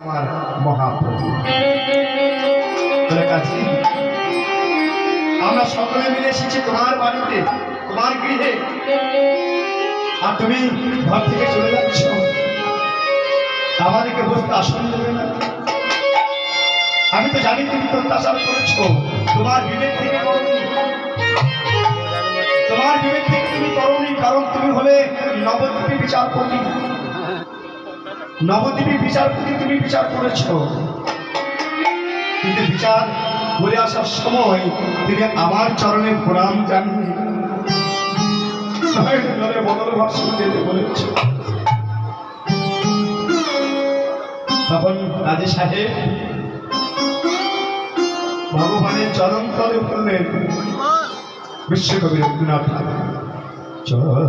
আমার মহাপ্রভু। আমরা সকলে মিলে এসেছি তোমার বাড়িতে, তোমার গৃহে। আর তুমি ঘর থেকে চলে যাচ্ছ। আমাদেরকে বসতে আসন দেবে না। আমি তো জানি তুমি অত্যাচার করেছ। তোমার বিবেক থেকে করনি। তোমার বিবেক থেকে তুমি করনি, কারণ তুমি হলে নবদ্বীপী বিচারপতি। নবদ্বীপী বিচারপতি তুমি বিচার করেছ। কিন্তু বিচার করে আসার সময় তিনি আমার চরণে প্রণাম জানিয়ে বলেছ। তখন রাজে সাহেব ভগবানের চরণ বিশ্বকবি রবীন্দ্রনাথ চরণ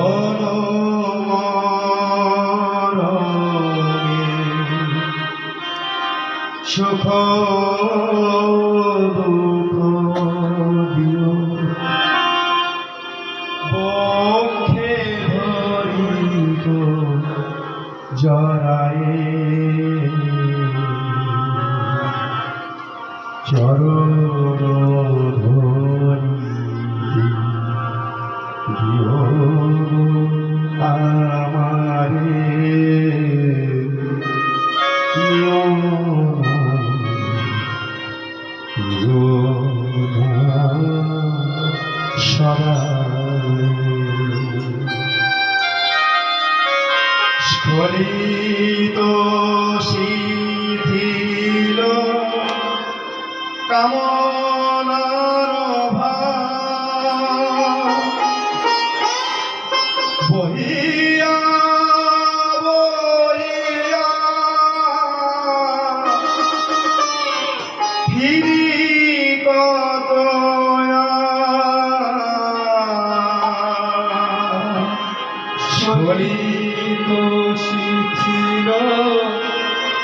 সুখ দুঃখ দিও। বক্ষে ধরিত জরায়ে চরণ ধরি স্খলিত শিথিল কামনার সলিত শিথিল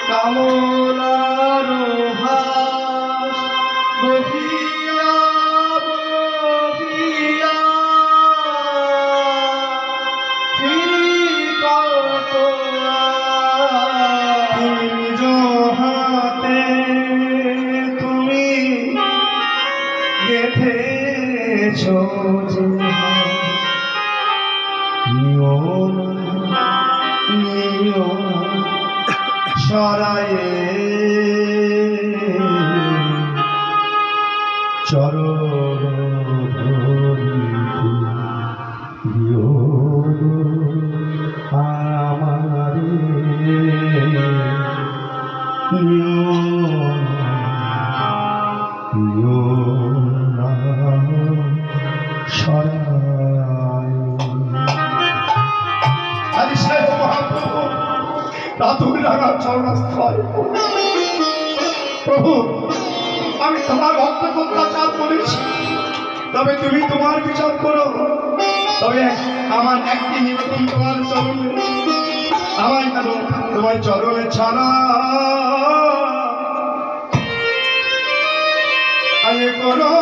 কামলার নিয়ম নিয়ম সরায়ে চরণ দিও আমারে প্রভু, আমি তোমার ভক্ত অত্যাচার করেছি তবে তুমি তোমার বিচার করো। তবে আমার একটি নিবেদন তোমার চরণে আমার কেন তোমার চরণে ছাড়া? আরে করো